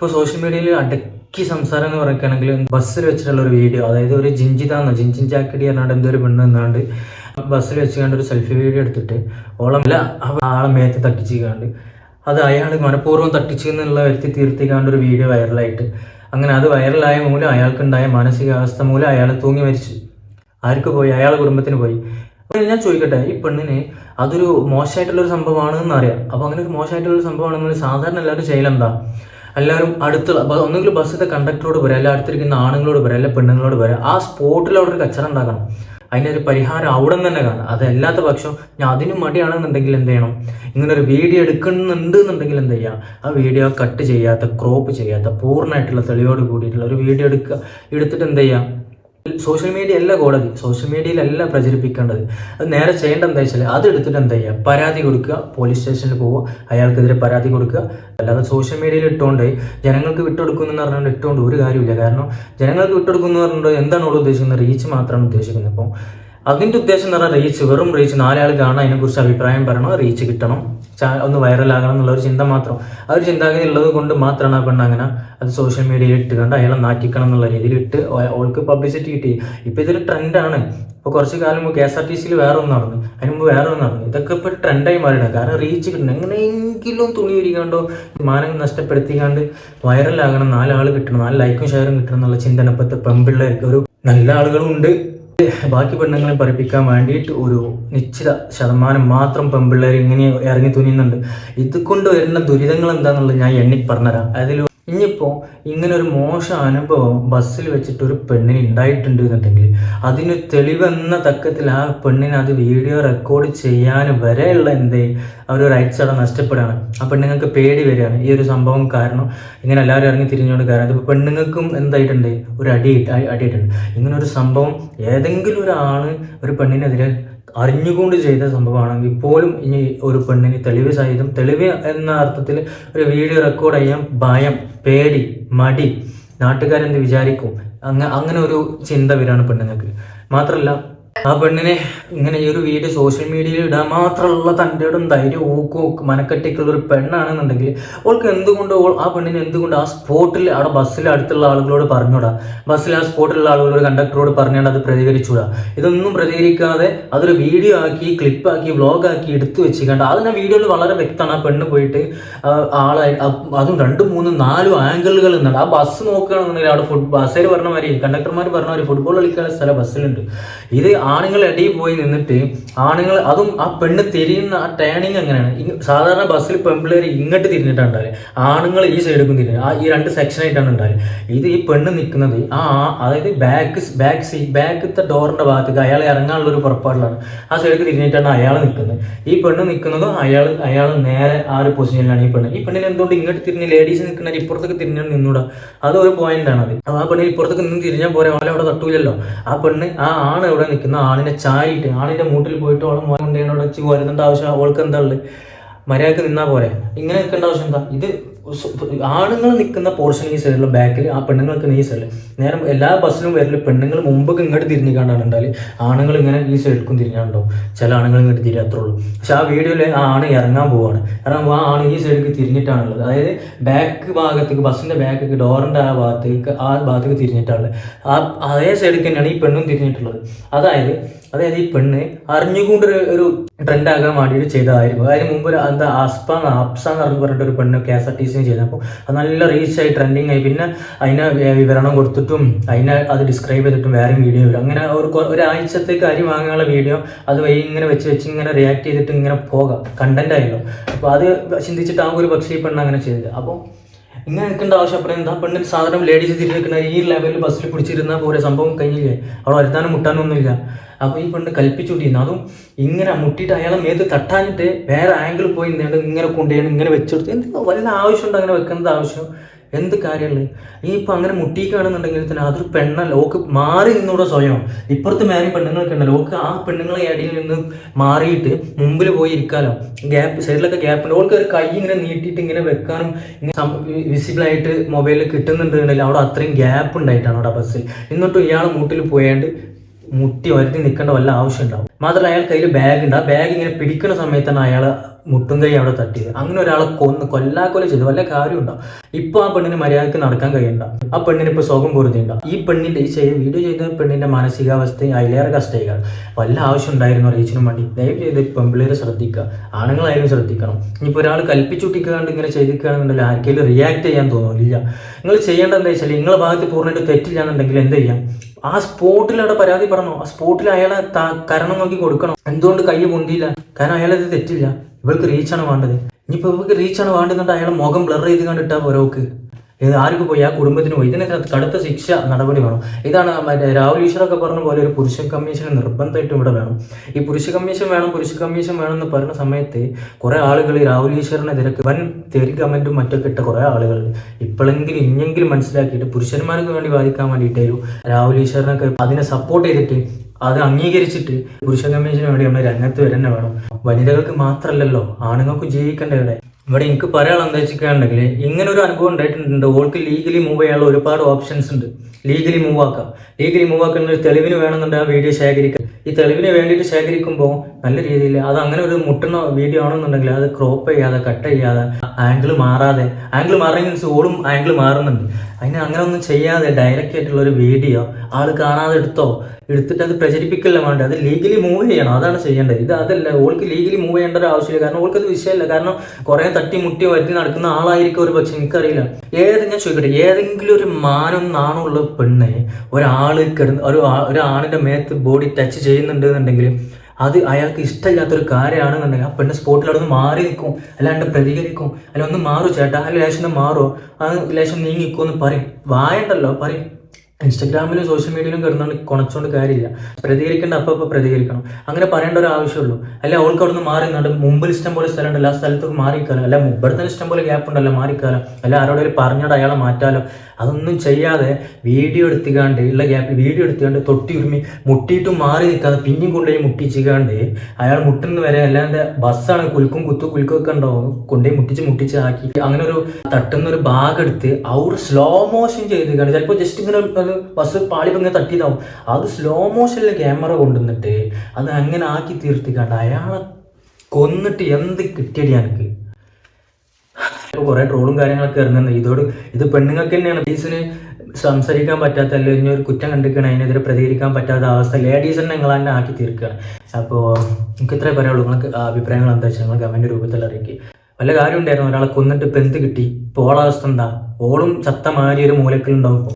ഇപ്പോൾ സോഷ്യൽ മീഡിയയിൽ അടക്കി സംസാരം എന്ന് പറയുകയാണെങ്കിൽ ബസ്സിൽ വെച്ചിട്ടുള്ള ഒരു വീഡിയോ അതായത് ഒരു ജിഞ്ചിതാന്നോ ജിഞ്ചിൻ ചാക്കടി പറഞ്ഞാണ്ട് എന്തോ ഒരു പെണ്ണ് നിന്നാണ്ട് ബസ്സിൽ വെച്ച് കണ്ട് ഒരു സെൽഫി വീഡിയോ എടുത്തിട്ട് ഓളമില്ല ആളെ മേത്ത് തട്ടിച്ച് കണ്ട് അത് അയാൾ മനഃപൂർവം തട്ടിച്ചു എന്നുള്ള വരുത്തി തീർത്തിക്കാണ്ട് ഒരു വീഡിയോ വൈറലായിട്ട് അങ്ങനെ അത് വൈറലായ മൂലം അയാൾക്കുണ്ടായ മാനസികാവസ്ഥ മൂലം അയാൾ തൂങ്ങി മരിച്ചു. ആർക്ക് പോയി? അയാളെ കുടുംബത്തിന് പോയി. അപ്പോൾ ഞാൻ ചോദിക്കട്ടെ ഈ പെണ്ണിന് അതൊരു മോശമായിട്ടുള്ള ഒരു സംഭവമാണെന്ന് അറിയാം അപ്പോൾ അങ്ങനെ ഒരു മോശമായിട്ടുള്ള ഒരു സംഭവമാണെന്ന് സാധാരണ എല്ലാവരും ചെയ്യലെന്താ? എല്ലാവരും അടുത്തുള്ള ഒന്നെങ്കിലും ബസ്സിലെ കണ്ടക്ടറോട് പറയാം അല്ല അടുത്തിരിക്കുന്ന ആണുങ്ങളോട് പറയാം അല്ല പെണ്ണുങ്ങളോട് പറയാം ആ സ്പോട്ടിൽ അവിടെ ഒരു കച്ചറ ഉണ്ടാക്കണം. അതിനൊരു പരിഹാരം അവിടെ തന്നെ കാണാം. അതല്ലാത്ത പക്ഷം ഞാൻ അതിനും മടിയാണെന്നുണ്ടെങ്കിൽ എന്ത് ചെയ്യണം? ഇങ്ങനെ ഒരു വീഡിയോ എടുക്കുന്നുണ്ട് എന്നുണ്ടെങ്കിൽ എന്ത് ചെയ്യുക ആ വീഡിയോ കട്ട് ചെയ്യാത്ത ക്രോപ്പ് ചെയ്യാത്ത പൂർണമായിട്ടുള്ള തെളിവോട് കൂടിയിട്ടുള്ള ഒരു വീഡിയോ എടുക്കുക. എടുത്തിട്ട് എന്ത് ചെയ്യുക സോഷ്യൽ മീഡിയ അല്ല കോടതി. സോഷ്യൽ മീഡിയയിലല്ല പ്രചരിപ്പിക്കേണ്ടത്. അത് നേരെ ചെയ്യേണ്ട എന്താ വെച്ചാൽ അത് എടുത്തിട്ട് എന്താ ചെയ്യുക? പരാതി കൊടുക്കുക. പോലീസ് സ്റ്റേഷനിൽ പോവുക. അയാൾക്കെതിരെ പരാതി കൊടുക്കുക. അല്ലാതെ സോഷ്യൽ മീഡിയയിൽ ഇട്ടുകൊണ്ട് ജനങ്ങൾക്ക് വിട്ടുകൊടുക്കുന്നു എന്ന് പറഞ്ഞുകൊണ്ട് ഇട്ടുകൊണ്ട് ഒരു കാര്യമില്ല കാരണം ജനങ്ങൾക്ക് വിട്ടുകൊടുക്കുന്നു എന്ന് പറഞ്ഞുകൊണ്ട് എന്താണ് ഉദ്ദേശിക്കുന്നത്? റീച്ച് മാത്രമാണ് ഉദ്ദേശിക്കുന്നത്. അപ്പം അതിന്റെ ഉദ്ദേശം എന്ന് പറഞ്ഞാൽ റീച്ച് വെറും റീച്ച് നാലാൾ കാണാൻ അതിനെക്കുറിച്ച് അഭിപ്രായം പറയണം റീച്ച് കിട്ടണം ഒന്ന് വൈറലാകണം എന്നുള്ള ഒരു ചിന്ത മാത്രം. ആ ഒരു ചിന്താഗതി ഉള്ളത് കൊണ്ട് മാത്രമാണ് ആ പെണ്ണ് അങ്ങനെ അത് സോഷ്യൽ മീഡിയയിൽ ഇട്ട് കണ്ട് അയാളെ നാറ്റിക്കണം എന്നുള്ള രീതിയിൽ ഇട്ട് അവൾക്ക് പബ്ലിസിറ്റി കിട്ടി. ഇപ്പോൾ ഇതൊരു ട്രെൻഡാണ് ഇപ്പോൾ കുറച്ച് കാലം മുമ്പ് കെ എസ് ആർ ടി സിയിൽ വേറെ ഒന്ന് നടന്നു. അതിന് മുമ്പ് വേറെ ഒന്ന് നടന്നു. ഇതൊക്കെ ഇപ്പോൾ ട്രെൻഡായി മാറിയാണ് കാരണം റീച്ച് കിട്ടണം. എങ്ങനെയെങ്കിലും തുണി ഉരിക്കാണ്ടോ മാനം നഷ്ടപ്പെടുത്തിക്കാണ്ട് വൈറലാകണം നാലാൾ കിട്ടണം നാല് ലൈക്കും ഷെയറും കിട്ടണം എന്നുള്ള ചിന്തനപ്പത്തെ പെമ്പിള്ളേർക്ക് ഒരു നല്ല ആളുകളും ഉണ്ട്. ബാക്കി പെണ്ണുങ്ങളെ പഠിപ്പിക്കാൻ വേണ്ടിയിട്ട് ഒരു നിശ്ചിത ശതമാനം മാത്രം പെമ്പിള്ളേർ ഇങ്ങനെ ഇറങ്ങി തുനിയുന്നുണ്ട്. ഇത് കൊണ്ട് വരുന്ന ദുരിതങ്ങൾ എന്താണെന്നുള്ളത് ഞാൻ എണ്ണി പറഞ്ഞുതരാം അതിൽ ഇനിയിപ്പോൾ ഒരു മോശം അനുഭവം ബസ്സിൽ വെച്ചിട്ട് ഒരു പെണ്ണിന് ഉണ്ടായിട്ടുണ്ട് എന്നുണ്ടെങ്കിൽ അതിന് തെളിവെന്ന തക്കത്തിൽ ആ പെണ്ണിനെ അത് വീഡിയോ റെക്കോർഡ് ചെയ്യാൻ വരെയുള്ള എന്തേ അവർ റൈറ്റ്സ് അവിടെ നഷ്ടപ്പെടുകയാണ്. ആ പെണ്ണുങ്ങൾക്ക് പേടി വരികയാണ്. ഈ ഒരു സംഭവം കാരണം ഇങ്ങനെ എല്ലാവരും ഇറങ്ങി തിരിഞ്ഞുകൊണ്ട് കാരണം അതിപ്പോൾ പെണ്ണുങ്ങൾക്കും എന്തായിട്ടുണ്ട്? ഒരു അടി അടിയിട്ടുണ്ട്. ഇങ്ങനെ ഒരു സംഭവം ഏതെങ്കിലും ഒരാൾ ഒരു പെണ്ണിനെതിരെ അറിഞ്ഞുകൊണ്ട് ചെയ്ത സംഭവമാണെങ്കിൽ പോലും ഇനി ഒരു പെണ്ണിന് തെളിവ് സഹിതം തെളിവ് എന്ന അർത്ഥത്തിൽ ഒരു വീഡിയോ റെക്കോർഡ് ചെയ്യാൻ ഭയം പേടി മടി നാട്ടുകാരെന്ത് വിചാരിക്കും? അങ്ങനെ അങ്ങനെ ഒരു ചിന്ത വരാണ് പെണ്ണുങ്ങൾക്ക്. മാത്രമല്ല ആ പെണ്ണിനെ ഇങ്ങനെ ഈ ഒരു വീഡിയോ സോഷ്യൽ മീഡിയയിൽ ഇടാൻ മാത്രമുള്ള തന്റെ ഇടം ധൈര്യം ഊക്കും മനക്കെട്ടിക്കുള്ള ഒരു പെണ്ണാണെന്നുണ്ടെങ്കിൽ ഓൾക്ക് എന്തുകൊണ്ട് ആ പെണ്ണിന് എന്തുകൊണ്ട് ആ സ്പോട്ടിൽ അവിടെ ബസ്സിൽ അടുത്തുള്ള ആളുകളോട് പറഞ്ഞൂടാ? ബസ്സിൽ ആ സ്പോട്ടിലുള്ള ആളുകളോട് കണ്ടക്ടറോട് പറഞ്ഞാൽ അത് പ്രതികരിച്ചുകൂടാ ഇതൊന്നും പ്രതികരിക്കാതെ അതൊരു വീഡിയോ ആക്കി ക്ലിപ്പാക്കി വ്ളോഗാക്കി എടുത്തു കണ്ട അതിന്റെ വീഡിയോയിൽ വളരെ വ്യക്തമാണ്. ആ പെണ്ണ് പോയിട്ട് ആളായി അതും രണ്ടും മൂന്നും നാലും ആംഗിളുകൾ ഉണ്ട് ആ ബസ് നോക്കുകയാണെന്നുണ്ടെങ്കിൽ അവിടെ ഫുട് ബസ്സേർ പറഞ്ഞ മാതിരി കണ്ടക്ടർമാർ പറഞ്ഞ മാതിരി ഫുട്ബോൾ കളിക്കാനുള്ള സ്ഥലം ബസ്സിലുണ്ട് ഇത് ആണുങ്ങൾ അടി പോയി നിന്നിട്ട് ആണുങ്ങൾ അതും ആ പെണ്ണ് തിരിയുന്ന ആ ടേണിങ് എങ്ങനെയാണ്? ഇങ്ങ- സാധാരണ ബസ്സിൽ പെൺപിള്ളേർ ഇങ്ങോട്ട് തിരിഞ്ഞിട്ടാണ് ഉണ്ടാവുക ആണുങ്ങൾ ഈ സൈഡിലേക്കും തിരിഞ്ഞു ആ ഈ രണ്ട് സെക്ഷനായിട്ടാണ് ഉണ്ടാവുക ഇത് ഈ പെണ്ണ് നിൽക്കുന്നത് ആ അതായത് ബാക്ക് ബാക്ക് സീ ബാക്കത്തെ ഡോറിന്റെ ഭാഗത്തേക്ക് അയാൾ ഇറങ്ങാനുള്ള ഒരു പുറപ്പാടിലാണ്. ആ സൈഡിലേക്ക് തിരിഞ്ഞിട്ടാണ് അയാൾ നിൽക്കുന്നത് ഈ പെണ്ണ് നിൽക്കുന്നതും അയാൾ അയാൾ നേരെ ആ ഒരു പൊസിഷനിലാണ് ഈ പെണ്ണ്. ഈ പെണ്ണിന് എന്തുകൊണ്ട് ഇങ്ങോട്ട് തിരിഞ്ഞ് ലേഡീസ് നിൽക്കുന്ന ഇപ്പുറത്തേക്ക് തിരിഞ്ഞാൽ നിന്നൂടാ? അത് ഒരു പോയിന്റ് ആണ് അത് ആ പെണ്ണിന് ഇപ്പുറത്തേക്ക് നിന്ന് തിരിഞ്ഞാൽ പോരെ അവളെ അവിടെ തട്ടൂലല്ലോ. ആ പെണ്ണ് ആ ആണ് എവിടെ നിൽക്കുന്ന ആണിനെ ചാരിയിട്ട് ആണിന്റെ മൂട്ടിൽ പോയിട്ട് ഓളം മോൻ വെച്ച് വരുന്നുണ്ട് ആവശ്യം. അവൾക്ക് എന്താ ഉള്ളത്? മര്യാദയ്ക്ക് നിന്നാ പോരെ. ഇങ്ങനെ നിൽക്കേണ്ട ആവശ്യം എന്താ? ഇത് ആണുങ്ങൾ നിൽക്കുന്ന പോർഷൻ ഈ സൈഡിലുള്ള ബാക്കിൽ ആ പെണ്ണുങ്ങൾ നിൽക്കുന്ന ഈ സൈഡിൽ നേരം എല്ലാ ബസ്സിലും വരൽ പെണ്ണുങ്ങൾ മുമ്പൊക്കെ ഇങ്ങോട്ട് തിരിഞ്ഞു കാണാനുണ്ടാൽ ആണുങ്ങൾ ഇങ്ങനെ ഈ സൈഡിലേക്കും തിരിഞ്ഞാണ്ടാവും ചില ആണുങ്ങൾ ഇങ്ങോട്ട് തിരിയാത്രേ ഉള്ളൂ പക്ഷെ ആ വീഡിയോയിൽ ആ ആണ് ഇറങ്ങാൻ പോവാണ്. കാരണം ആ ആണ് ഈ സൈഡിലേക്ക് തിരിഞ്ഞിട്ടാണുള്ളത്. അതായത് ബാക്ക് ഭാഗത്തേക്ക് ബസ്സിന്റെ ബാക്ക് ഡോറിന്റെ ആ ഭാഗത്തേക്ക് ആ ഭാഗത്തേക്ക് തിരിഞ്ഞിട്ടാണ്. ആ അതേ സൈഡിൽ തന്നെയാണ് ഈ പെണ്ണും തിരിഞ്ഞിട്ടുള്ളത്. അതായത് അതായത് ഈ പെണ്ണ് അറിഞ്ഞുകൊണ്ട് ഒരു ട്രെൻഡ് ആകാൻ വേണ്ടിയിട്ട് ചെയ്തതായിരുന്നു. അതിന് മുമ്പ് എന്താ അസ്പ ആപ്സ എന്ന് പറഞ്ഞ് പറഞ്ഞിട്ട് ഒരു പെണ്ണ് K S R T C ചെയ്തത് അപ്പോൾ അത് നല്ല റീച്ച് ആയി ട്രെൻഡിങ് ആയി. പിന്നെ അതിനെ വിവരണം കൊടുത്തിട്ടും അതിനെ അത് ഡിസ്ക്രൈബ് ചെയ്തിട്ടും വേറെ വീഡിയോ വരും അങ്ങനെ ഒരു ഒരാഴ്ചത്തേക്ക് അരി വാങ്ങാനുള്ള വീഡിയോ അത് വഴി ഇങ്ങനെ വെച്ച് വെച്ച് ഇങ്ങനെ റിയാക്ട് ചെയ്തിട്ട് ഇങ്ങനെ പോകാം. കണ്ടന്റ് ആയല്ലോ. അപ്പോൾ അത് ചിന്തിച്ചിട്ടാകും ഒരു പക്ഷേ ഈ പെണ്ണ് അങ്ങനെ ചെയ്തത് അപ്പോൾ ഇങ്ങനെ നിൽക്കേണ്ട ആവശ്യം അപ്പുറം എന്താ? പെണ്ണിന് സാധനം ലേഡീസ് തിരിഞ്ഞ് നിൽക്കുന്ന ഈ ലെവലിൽ ബസ്സിൽ പിടിച്ചിരുന്ന പോലെ സംഭവം കഴിഞ്ഞില്ലേ? അവിടെ വരുത്താനും മുട്ടാനൊന്നുമില്ല. അപ്പോൾ ഈ പെണ്ണ് കൽപ്പിച്ചുകൊണ്ടിരുന്നു അതും ഇങ്ങനെ മുട്ടിയിട്ട് അയാളെ മേത്ത് തട്ടാഞ്ഞിട്ട് വേറെ ആംഗിൾ പോയി ഇങ്ങനെ കൊണ്ടുപോയി ഇങ്ങനെ വെച്ചെടുത്ത്. എന്ത് വല്ല ആവശ്യമുണ്ട്? അങ്ങനെ വെക്കുന്നത് ആവശ്യം. എന്ത് കാര്യമുള്ളത് ഈ ഇപ്പം അങ്ങനെ മുട്ടിക്കുകയാണെന്നുണ്ടെങ്കിൽ തന്നെ അതൊരു പെണ്ണല്ല. ഓക്ക് മാറി നിന്നൂടെ സ്വയം. ഇപ്പുറത്ത് മാറി പെണ്ണുങ്ങളൊക്കെ ഉണ്ടല്ലോ. ഓക്ക് ആ പെണ്ണുങ്ങളെ ഇടയിൽ നിന്ന് മാറിയിട്ട് മുമ്പിൽ പോയി ഇരിക്കാലോ. ഗ്യാപ്പ് സൈഡിലൊക്കെ ഗ്യാപ്പ് ഉണ്ട്. ഓൾക്ക് ഒരു കൈ ഇങ്ങനെ നീട്ടിയിട്ട് ഇങ്ങനെ വെക്കാനും ആയിട്ട് മൊബൈലിൽ കിട്ടുന്നുണ്ടെങ്കിൽ അവിടെ അത്രയും ഗ്യാപ്പ് ഉണ്ടായിട്ടാണ് അവിടെ ബസ്സിൽ എന്നിട്ടും ഇയാൾ മൂട്ടിൽ പോയാണ്ട് മുട്ടി വരുത്തി നിൽക്കേണ്ട വല്ല ആവശ്യം ഉണ്ടാവും. മാത്രമല്ല അയാൾ കയ്യിൽ ബാഗ് ഉണ്ട്. ആ ബാഗ് ഇങ്ങനെ പിടിക്കുന്ന സമയത്താണ് അയാൾ മുട്ടും കൈ അവിടെ തട്ടിയത്. അങ്ങനെ ഒരാളെ കൊന്ന് കൊല്ലാക്കൊല ചെയ്തു. വല്ല കാര്യം ഉണ്ടാവും ഇപ്പൊ ആ പെണ്ണിന് മര്യാദയ്ക്ക് നടക്കാൻ കഴിയണ്ട. ആ പെണ്ണിന് ഇപ്പൊ സുഖം പൊറുതിയുണ്ട? ഈ പെണ്ണിന്റെ ഈ ചെയ്ത് വീഡിയോ ചെയ്ത പെണ്ണിന്റെ മാനസികാവസ്ഥ അതിലേറെ കഷ്ടയിക്കാണ് വല്ല ആവശ്യം ഉണ്ടായിരുന്നു റീച്ചിനും വേണ്ടി? ദയവ് ചെയ്ത് പെമ്പിളേരെ ശ്രദ്ധിക്കുക. ആണുങ്ങളായാലും ശ്രദ്ധിക്കണം. ഇനിയിപ്പോൾ ഒരാൾ കൽപ്പിച്ചുട്ടിക്കാണ്ട് ഇങ്ങനെ ചെയ്തിക്കുകയാണെന്നുണ്ടെങ്കിൽ ആർക്കെങ്കിലും റിയാക്ട് ചെയ്യാൻ തോന്നുന്നില്ല നിങ്ങൾ ചെയ്യേണ്ടത് വെച്ചാൽ നിങ്ങളുടെ ഭാഗത്ത് പൂർണമായിട്ട് തെറ്റില്ലാന്നുണ്ടെങ്കിൽ എന്ത് ചെയ്യാം? ആ സ്പോട്ടിൽ അവിടെ പരാതി പറഞ്ഞോ. ആ സ്പോട്ടിൽ അയാളെ കരണം നോക്കി കൊടുക്കണം. എന്തുകൊണ്ട് കൈ പൊന്തിയില്ല? കാരണം അയാളത് തെറ്റില്ല. ഇവൾക്ക് റീച്ചാണ് വേണ്ടത്. ഇനിയിപ്പോൾ ഇവൾക്ക് റീച്ചാണ് വേണ്ടതുകൊണ്ട് അയാളെ മുഖം ബ്ലർ ചെയ്ത് കണ്ടിട്ടാ പോരോക്ക് ഇത് ആർക്ക് പോയി? ആ കുടുംബത്തിന് പോയി. ഇതിന് കടുത്ത ശിക്ഷ നടപടി വേണം. ഇതാണ് മറ്റേ രാഹുൽ ഈശ്വറൊക്കെ പറഞ്ഞ പോലെ ഒരു പുരുഷ കമ്മീഷൻ നിർബന്ധമായിട്ടും ഇവിടെ വേണം. ഈ പുരുഷ കമ്മീഷൻ വേണം പുരുഷ കമ്മീഷൻ വേണം എന്ന് പറഞ്ഞ സമയത്ത് കുറെ ആളുകൾ രാഹുൽ ഈശ്വറിനെതിരെ വൻ തെറി കമന്റും മറ്റൊക്കെ ഇട്ട കുറെ ആളുകൾ ഇപ്പോഴെങ്കിലും ഇനിയെങ്കിലും മനസ്സിലാക്കിയിട്ട് പുരുഷന്മാർക്ക് വേണ്ടി വാദിക്കാൻ ഒരു രാഹുൽ ഈശ്വറിനൊക്കെ അതിനെ സപ്പോർട്ട് ചെയ്തിട്ട് അത് അംഗീകരിച്ചിട്ട് പുരുഷ കമ്മീഷന് വേണ്ടി നമ്മൾ രംഗത്ത് വരുന്ന വേണം. വനിതകൾക്ക് മാത്രമല്ലല്ലോ ആണുങ്ങൾക്കും ജീവിക്കേണ്ട ഇവിടെ ഇവിടെ എനിക്ക് പറയാനുള്ള എന്താ വെച്ചിട്ടുണ്ടെങ്കിൽ ഇങ്ങനെ ഒരു അനുഭവം ഉണ്ടായിട്ടുണ്ട്. ഓൾക്ക് ലീഗലി മൂവ് ചെയ്യാനുള്ള ഒരുപാട് ഓപ്ഷൻസ് ഉണ്ട്. ലീഗലി മൂവ് ആക്കാം. ലീഗലി മൂവ് ആക്കുന്ന ഒരു തെളിവിന് വേണമെന്നുണ്ടെങ്കിൽ ആ വീഡിയോ ശേഖരിക്കാം. ഈ തെളിവിന് വേണ്ടിയിട്ട് ശേഖരിക്കുമ്പോൾ നല്ല രീതിയിൽ അത് അങ്ങനെ ഒരു മുട്ടുന്ന വീഡിയോ ആണെന്നുണ്ടെങ്കിൽ അത് ക്രോപ്പ് ചെയ്യാതെ കട്ട് ചെയ്യാതെ ആംഗിൾ മാറാതെ ആംഗിൾ മാറി മീൻസ് ഓളും ആംഗിൾ മാറുന്നുണ്ട്. അതിന് അങ്ങനെ ഒന്നും ചെയ്യാതെ ഡയറക്റ്റ് ആയിട്ടുള്ള ഒരു വീഡിയോ ആൾ കാണാതെ എടുത്തോ എടുത്തിട്ട് അത് പ്രചരിപ്പിക്കല്ല വേണ്ടത്. അത് ലീഗലി മൂവ് ചെയ്യണം. അതാണ് ചെയ്യേണ്ടത്. ഇത് അതല്ല ഓൾക്ക് ലീഗലി മൂവ് ചെയ്യേണ്ട ഒരു ആവശ്യമില്ല. കാരണം ഓൾക്ക് അത് വിഷയമല്ല. കാരണം കുറെ തട്ടി മുട്ടി വരുത്തി നടക്കുന്ന ആളായിരിക്കും ഒരു പക്ഷെ എനിക്കറിയില്ല. ഏത് ഞാൻ ചോദിക്കട്ടെ ഏതെങ്കിലും ഒരു മാനം നാണമുള്ള പെണ്ണെ ഒരാൾ കിടന്ന് ഒരു ഒരു മേത്ത് ബോഡി ടച്ച് ചെയ്യുന്നുണ്ട് എന്നുണ്ടെങ്കിൽ അത് അയാൾക്ക് ഇഷ്ടമില്ലാത്തൊരു കാര്യമാണെന്നുണ്ടെങ്കിൽ ആ പെണ്ണ് സ്പോട്ടിൽ അവിടെ നിന്ന് മാറി നിൽക്കും. അല്ലാണ്ട് പ്രതികരിക്കും. അല്ല ഒന്ന് മാറൂ ചേട്ടാ. അല്ല ലേശം മാറുമോ മാറോ. അത് ലേശം നീങ്ങിക്കോ എന്ന് പറയും. വായണ്ടല്ലോ പറയും. ഇൻസ്റ്റഗ്രാമിലും സോഷ്യൽ മീഡിയയിലും കിടന്നുകൊണ്ട് കുണച്ചുകൊണ്ട് കാര്യമില്ല. പ്രതികരിക്കേണ്ട അപ്പം അപ്പം പ്രതികരിക്കണം. അങ്ങനെ പറയേണ്ട ഒരു ആവശ്യമുള്ളൂ. അല്ലെ അവൾക്ക് അവിടെ നിന്ന് മാറി മുമ്പിൽ ഇഷ്ടം പോലെ സ്ഥലം ഉണ്ടല്ലോ ആ സ്ഥലത്തേക്ക് മാറിക്കാലോ. അല്ല ഇവിടെ തന്നെ ഇഷ്ടം പോലെ ഗ്യാപ്പ് ഉണ്ടല്ലോ മാറിക്കാലോ. അല്ല ആരോടെങ്കിലും പറഞ്ഞോട് അയാളെ മാറ്റാലോ. അതൊന്നും ചെയ്യാതെ വീഡിയോ എടുത്തുകാണ്ട് ഉള്ള ഗ്യാപ്പ് വീഡിയോ എടുത്തുകാണ്ട് തൊട്ടി ഉരുമി മുട്ടിയിട്ടും മാറി നിൽക്കാതെ പിന്നെയും കൊണ്ടുപോയി മുട്ടിച്ചുകാണ്ട് അയാൾ മുട്ടുന്ന വരെ അല്ലാതെ ബസ്സാണ് കുൽക്കും കുത്തു കുൽക്കും ഒക്കെ ഉണ്ടാവും കൊണ്ടുപോയി മുട്ടിച്ച് മുട്ടിച്ച് ആക്കി. അങ്ങനെ ഒരു തട്ടുന്ന ഒരു ബാഗ് എടുത്ത് അവർ സ്ലോ മോഷൻ ചെയ്ത് ചിലപ്പോൾ ജസ്റ്റ് ഇങ്ങനെ ഒരു ബസ് പാളി ഇങ്ങനെ തട്ടിയതാവും. അത് സ്ലോ മോഷനിൽ ക്യാമറ കൊണ്ടുവന്നിട്ട് അത് അങ്ങനെ ആക്കി തീർത്തിക്കാണ്ട് അയാളെ കൊന്നിട്ട് എന്ത് കിട്ടിയടി എനിക്ക് ഇപ്പോൾ കുറേ ട്രോളും കാര്യങ്ങളൊക്കെ ഇറങ്ങുന്നത് ഇതോട് ഇത് പെണ്ണുങ്ങൾക്ക് തന്നെയാണ്. ലേഡീസിന് സംസാരിക്കാൻ പറ്റാത്ത അല്ലെങ്കിൽ ഒരു കുറ്റം കണ്ടിരിക്കണം അതിനെതിരെ പ്രതികരിക്കാൻ പറ്റാത്ത അവസ്ഥ ലേഡീസ് തന്നെ നിങ്ങൾ തന്നെ ആക്കി തീർക്കുകയാണ് അപ്പോൾ എനിക്ക് ഇത്രേ പറയുള്ളൂ നിങ്ങൾക്ക് അഭിപ്രായങ്ങൾ എന്താ വെച്ചാൽ നിങ്ങൾ കമന്റ് രൂപത്തിൽ അറിയിക്കുക വല്ല കാര്യം ഉണ്ടായിരുന്നു ഒരാളെ കൊന്നിട്ട് ഇപ്പം എന്ത് കിട്ടി? ഇപ്പോൾ ഓളാവസ്ഥ എന്താ? ഓളും ചത്ത മാതിരി ഒരു മൂലക്കിലുണ്ടാവും